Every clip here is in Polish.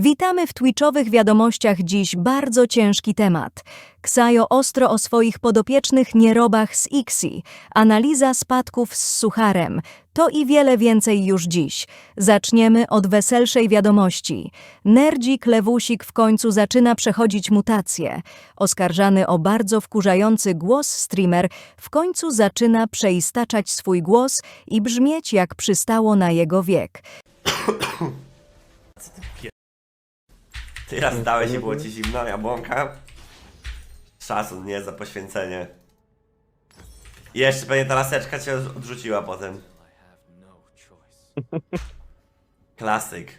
Witamy w Twitchowych wiadomościach dziś bardzo ciężki temat. Ksajo ostro o swoich podopiecznych nierobach z Ixi, analiza spadków z sucharem. To i wiele więcej już dziś. Zaczniemy od weselszej wiadomości. Nerdzik Lewusik w końcu zaczyna przechodzić mutacje. Oskarżany o bardzo wkurzający głos streamer w końcu zaczyna przeistaczać swój głos i brzmieć jak przystało na jego wiek. Ty raz dałeś i było ci zimno, jabłonka. Szacun, nie, za poświęcenie. I jeszcze pewnie ta laseczka cię odrzuciła potem. Klasyk.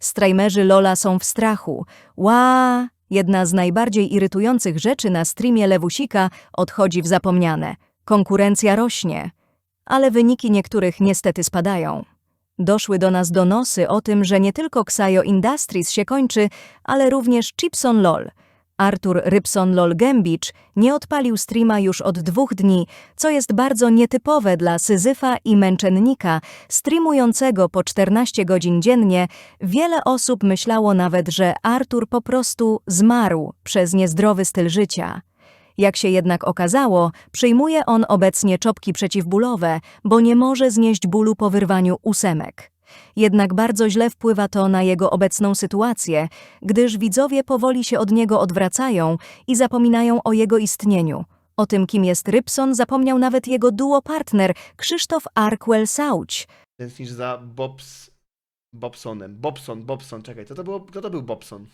Streamerzy Lola są w strachu. Ła! Jedna z najbardziej irytujących rzeczy na streamie Lewusika odchodzi w zapomniane. Konkurencja rośnie. Ale wyniki niektórych niestety spadają. Doszły do nas donosy o tym, że nie tylko Xayo Industries się kończy, ale również Chipson LOL. Artur Rybson LOL Gembicz nie odpalił streama już od dwóch dni, co jest bardzo nietypowe dla Syzyfa i męczennika, streamującego po 14 godzin dziennie. Wiele osób myślało nawet, że Artur po prostu zmarł przez niezdrowy styl życia. Jak się jednak okazało, przyjmuje on obecnie czopki przeciwbólowe, bo nie może znieść bólu po wyrwaniu ósemek. Jednak bardzo źle wpływa to na jego obecną sytuację, gdyż widzowie powoli się od niego odwracają i zapominają o jego istnieniu. O tym, kim jest Rybson, zapomniał nawet jego duo-partner Krzysztof Arkwell-Sauć. Tęsknisz za Bobs... Bobsonem. Bobson, Bobson, czekaj, co to było? Kto to był Bobson?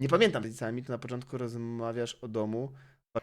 Nie pamiętam liceami, to na początku rozmawiasz o domu.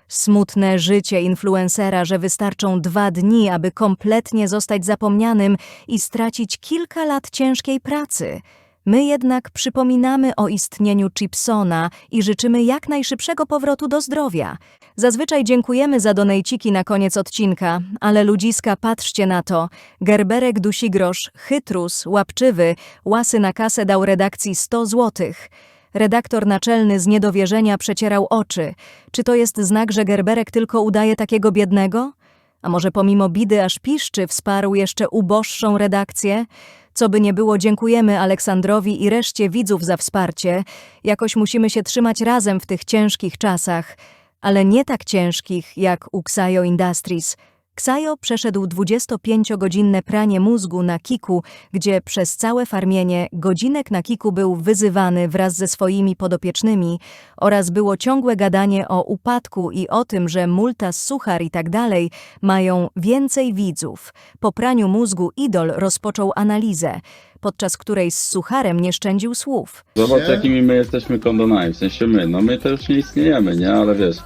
Smutne życie influencera, że wystarczą dwa dni, aby kompletnie zostać zapomnianym i stracić kilka lat ciężkiej pracy. My jednak przypominamy o istnieniu Chipsona i życzymy jak najszybszego powrotu do zdrowia. Zazwyczaj dziękujemy za donejciki na koniec odcinka, ale ludziska patrzcie na to. Gerberek Dusigrosz, chytrus, łapczywy, łasy na kasę dał redakcji 100 złotych. Redaktor naczelny z niedowierzenia przecierał oczy. Czy to jest znak, że Gerberek tylko udaje takiego biednego? A może pomimo bidy aż piszczy wsparł jeszcze uboższą redakcję? Co by nie było, dziękujemy Aleksandrowi i reszcie widzów za wsparcie. Jakoś musimy się trzymać razem w tych ciężkich czasach, ale nie tak ciężkich jak u Xayo Industries. Ksajo przeszedł 25-godzinne pranie mózgu na kiku, gdzie przez całe farmienie godzinek na kiku był wyzywany wraz ze swoimi podopiecznymi oraz było ciągłe gadanie o upadku i o tym, że Multas, Suchar i tak dalej mają więcej widzów. Po praniu mózgu Idol rozpoczął analizę, podczas której z Sucharem nie szczędził słów. Zobacz, jakimi my jesteśmy kondonami, w sensie my, no my już nie istniejemy, nie, ale wiesz,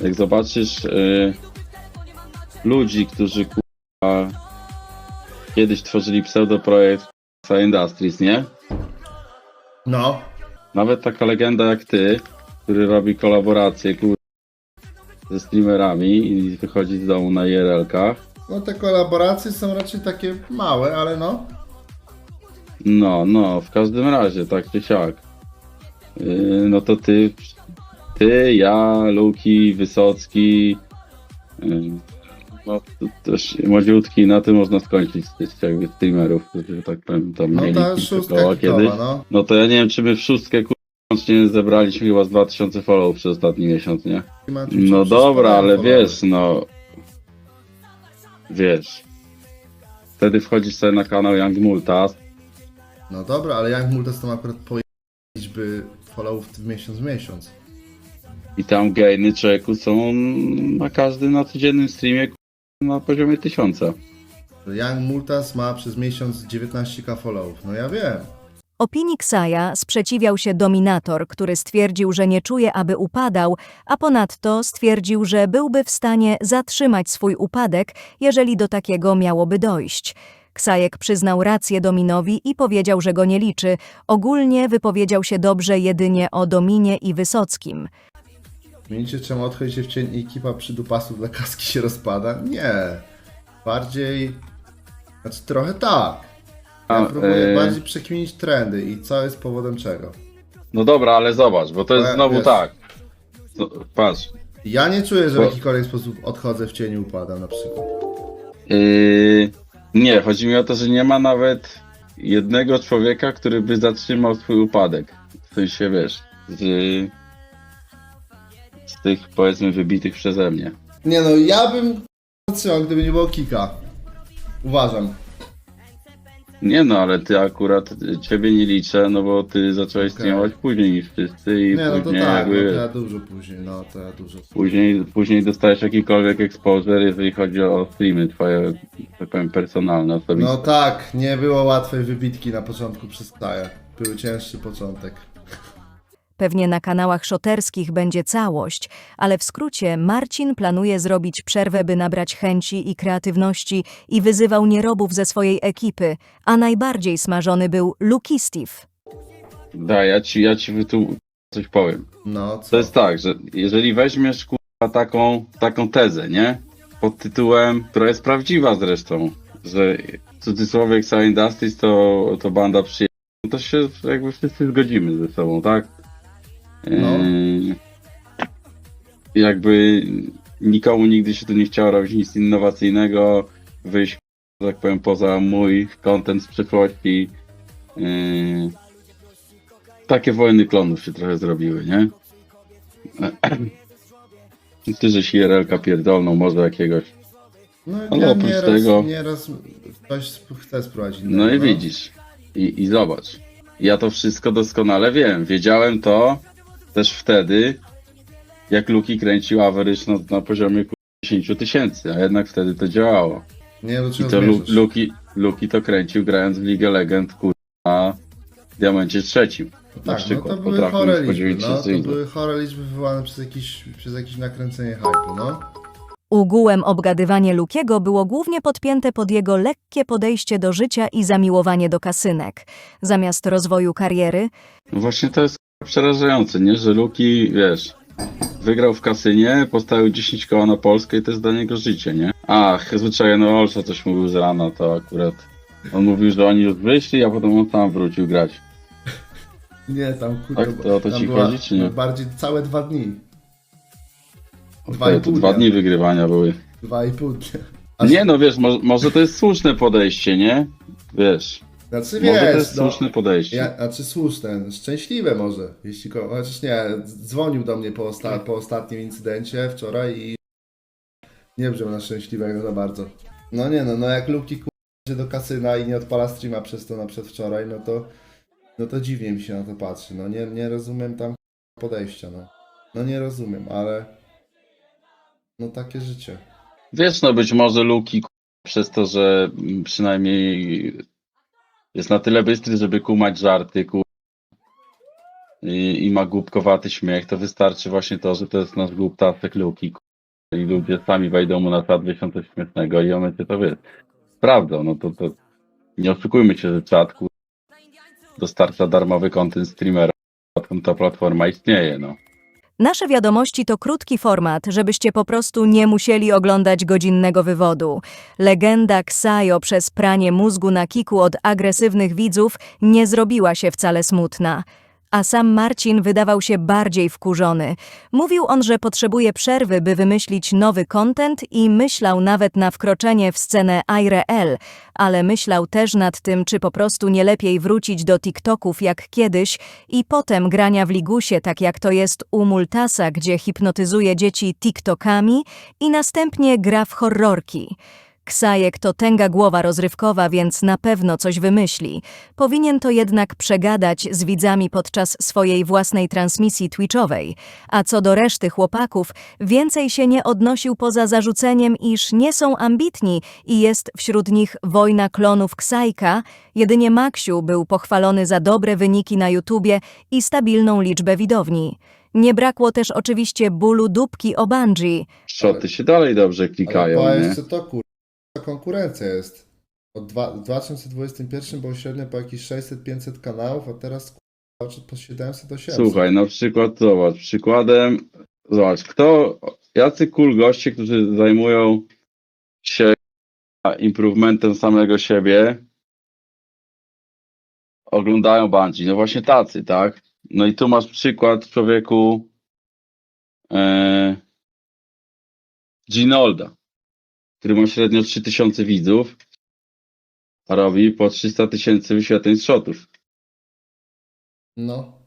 jak zobaczysz y, ludzi, którzy kurwa, kiedyś tworzyli pseudoprojekt Sci Industries, nie? No. Nawet taka legenda jak ty, który robi kolaboracje kurwa, ze streamerami i wychodzi z domu na IRL-kach, No te kolaboracje są raczej takie małe, ale no. no, no, w każdym razie, tak czy siak, y, no to ty, ty, ja, Luki, Wysocki, y, no to też młodziutki, na tym można skończyć z tych jakby streamerów, którzy, tak powiem, tam No mieli ta koła kiedyś. no. No to ja nie wiem, czy my w szóstkę łącznie zebraliśmy chyba z 2000 followów przez ostatni miesiąc, nie? No dobra, ale wiesz, no. Wiesz. Wtedy wchodzisz sobie na kanał Young Multas. No dobra, ale Young Multas to ma akurat po liczby followów w miesiąc w miesiąc. I tam gainy człowieku są na każdym na codziennym streamie na poziomie tysiąca. Young Multas ma przez miesiąc 19k followów. No ja wiem. Opinii Ksaja sprzeciwiał się dominator, który stwierdził, że nie czuje, aby upadał, a ponadto stwierdził, że byłby w stanie zatrzymać swój upadek, jeżeli do takiego miałoby dojść. Ksajek przyznał rację Dominowi i powiedział, że go nie liczy. Ogólnie wypowiedział się dobrze jedynie o Dominie i Wysockim. Zmienicie czemu odchodzi się w cień i ekipa przydupasów dla kaski się rozpada? Nie. Bardziej... Znaczy trochę tak. Ja A, próbuję e, bardziej przekminić trendy i co jest powodem czego. No dobra, ale zobacz, bo to jest Ale znowu wiesz- tak. No, patrz. Ja nie czuję, że w Bo- jakikolwiek sposób odchodzę w cieniu i upadam na przykład. Yy, nie, chodzi mi o to, że nie ma nawet jednego człowieka, który by zatrzymał swój upadek. W sensie, wiesz, z, z tych, powiedzmy, wybitych przeze mnie. Nie no, ja bym zatrzymał, gdyby nie było kika. Uważam. Nie no, ale ty akurat, ciebie nie liczę, no bo ty zacząłeś Okej. streamować później niż wszyscy i Nie no to później tak, no, to jakby... ja dużo później, no to ja dużo. Później, później dostajesz jakikolwiek exposure, jeżeli chodzi o streamy twoje, tak powiem, personalne, osobiste. No tak, nie było łatwej wybitki na początku przez Taja. Był cięższy początek. Pewnie na kanałach szoterskich będzie całość, ale w skrócie Marcin planuje zrobić przerwę, by nabrać chęci i kreatywności i wyzywał nierobów ze swojej ekipy, a najbardziej smażony był Lucky Steve. Da, ja ci, ja ci tu coś powiem. No co? To jest tak, że jeżeli weźmiesz kurwa taką, taką tezę, nie? Pod tytułem, która jest prawdziwa zresztą, że w cudzysłowie Excel Industries to, to banda przyjemna, to się jakby wszyscy zgodzimy ze sobą, tak? No. Yy, jakby nikomu nigdy się tu nie chciało robić nic innowacyjnego, wyjść, tak powiem, poza mój content z przeszłości. Yy, takie wojny klonów się trochę zrobiły, nie? Ty, żeś IRL-ka pierdolną, może jakiegoś. No, Ale ja oprócz nieraz, tego- nieraz ktoś chce spróbować innego. No i widzisz. I, I zobacz. Ja to wszystko doskonale wiem. Wiedziałem to też wtedy, jak Luki kręcił average na, na poziomie ku- 10 tysięcy, a jednak wtedy to działało. Nie do I to Lu. Luki, Luki to kręcił grając w League Legend kur... na diamencie trzecim. No na tak, no przykład to były chore liczby, 9 no, to były chore liczby wywołane przez jakieś, przez jakieś nakręcenie hype'u, no. Ugułem obgadywanie Lukiego było głównie podpięte pod jego lekkie podejście do życia i zamiłowanie do kasynek. Zamiast rozwoju kariery, No właśnie to jest przerażające, nie? Że Luki, wiesz, wygrał w kasynie, postawił 10 koła na Polskę i to jest dla niego życie, nie? Ach, zwyczajnie no Olsza coś mówił z rana, to akurat on mówił, że oni już wyszli, a potem on sam wrócił grać. Nie, tam kurde, Tak, to to tam ci była chodzi, czy nie? Bardziej całe dwa dni. Dwa i pół dwa dni wygrywania były. Dwa i pół dnia. Aż- Nie no, wiesz, może, może to jest słuszne podejście, nie? Wiesz, Znaczy może to wiesz, jest no, słuszne podejście. ja, znaczy słuszne, szczęśliwe może, jeśli ko... Chociaż nie, dzwonił do mnie po, osta... po ostatnim incydencie wczoraj i nie brzmiał na szczęśliwego za bardzo. No nie no, no jak Luki idzie do kasyna i nie odpala streama przez to na przedwczoraj, no to no to dziwnie mi się na to patrzy, no nie, nie rozumiem tam podejścia, no. No nie rozumiem, ale no takie życie. Wiesz, no być może Luki przez to, że przynajmniej jest na tyle bystry, żeby kumać żarty, ku... I, i ma głupkowaty śmiech, to wystarczy właśnie to, że to jest nasz głuptasek Luki. ku- I ludzie sami wejdą mu na czat coś śmiesznego i on będzie to wie. Sprawdzą, no to, to nie oszukujmy się, że czat ku... dostarcza darmowy content streamera, ta platforma istnieje, no. Nasze wiadomości to krótki format, żebyście po prostu nie musieli oglądać godzinnego wywodu. Legenda Ksajo przez pranie mózgu na kiku od agresywnych widzów nie zrobiła się wcale smutna. A sam Marcin wydawał się bardziej wkurzony. Mówił on, że potrzebuje przerwy, by wymyślić nowy content i myślał nawet na wkroczenie w scenę IRL, ale myślał też nad tym, czy po prostu nie lepiej wrócić do TikToków jak kiedyś i potem grania w ligusie, tak jak to jest u Multasa, gdzie hipnotyzuje dzieci TikTokami i następnie gra w horrorki. Ksajek to tęga głowa rozrywkowa, więc na pewno coś wymyśli. Powinien to jednak przegadać z widzami podczas swojej własnej transmisji twitchowej. A co do reszty chłopaków, więcej się nie odnosił poza zarzuceniem, iż nie są ambitni i jest wśród nich wojna klonów Ksajka. Jedynie Maksiu był pochwalony za dobre wyniki na YouTubie i stabilną liczbę widowni. Nie brakło też oczywiście bólu dupki o Bungie. Szoty się dalej dobrze klikają, nie? jeszcze to kur... konkurencja jest. Od dwa, w 2021 było średnio po jakieś 600-500 kanałów, a teraz po 700-800. Słuchaj, na przykład, zobacz, przykładem, zobacz, kto, jacy cool goście, którzy zajmują się improvementem samego siebie, oglądają Bungie, no właśnie tacy, tak? No i tu masz przykład człowieku e, Ginolda, który ma średnio 3000 widzów robi po 300 tysięcy wyświetleń z shotów. No.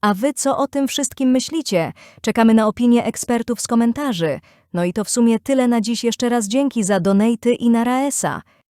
A wy co o tym wszystkim myślicie? Czekamy na opinie ekspertów z komentarzy. No i to w sumie tyle na dziś. Jeszcze raz dzięki za donaty i na Raesa.